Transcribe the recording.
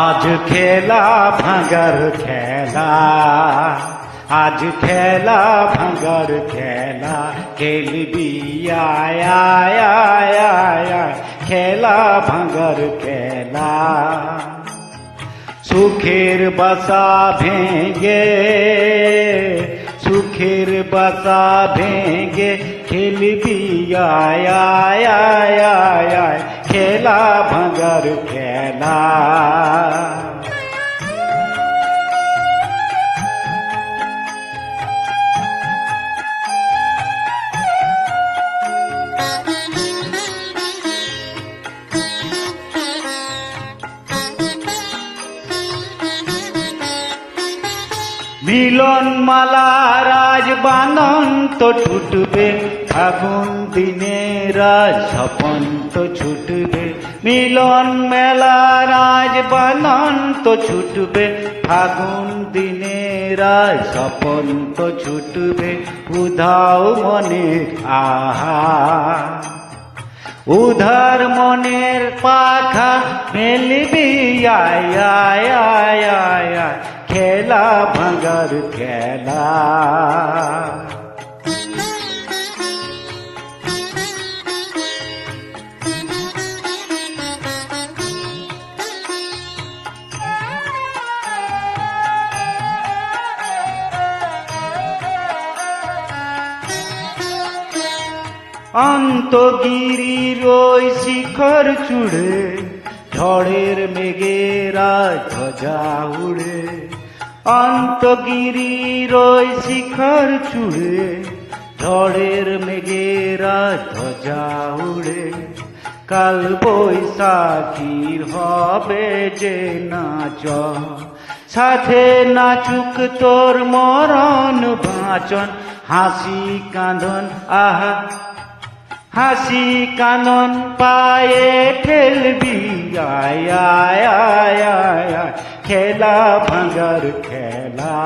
আজ খেলা ভাঙার খেলা আজ খেলা ভাঙার খেলা খেলবি আয় আয় আয় আয় খেলা, ভাঙার খেলা। সুখের বাসা ভেঙে, সুখের বাসা ভেঙে খেলবি, আয় আয় আয় আয় খেলা, ভাঙার খেলা। মিলন মালা রাজ বানন তো ছুটবে ফাগুন দিনে রাজ তো ছুটবে। মিলন মেলা রাজ বানন তো ছুটবে ফাগুন দিনে রাজ তো ছুটবে। উধাও মনে আহা। উধার মনের পাখা মেলবি আয় আয় আয় আয়, খেলা ভাঙার খেলা। অন্তগিরির ওই শিখর চুড়ে ঝড়ের মেঘেরা ধ্বজা উড়ে। অন্তগিরির ওই শিখর চুড়ে, ঝড়ের মেঘেরা ধ্বজা উড়ে। কাল বৈশাখীর হবে যে নাচ, সাথে নাচুক তোর মরণ বাঁচন। হাসি কাঁদন, আহা, হাসি কানন পায়ে ঠেলবি আয় আয়। খেলা ভাঙার খেলা।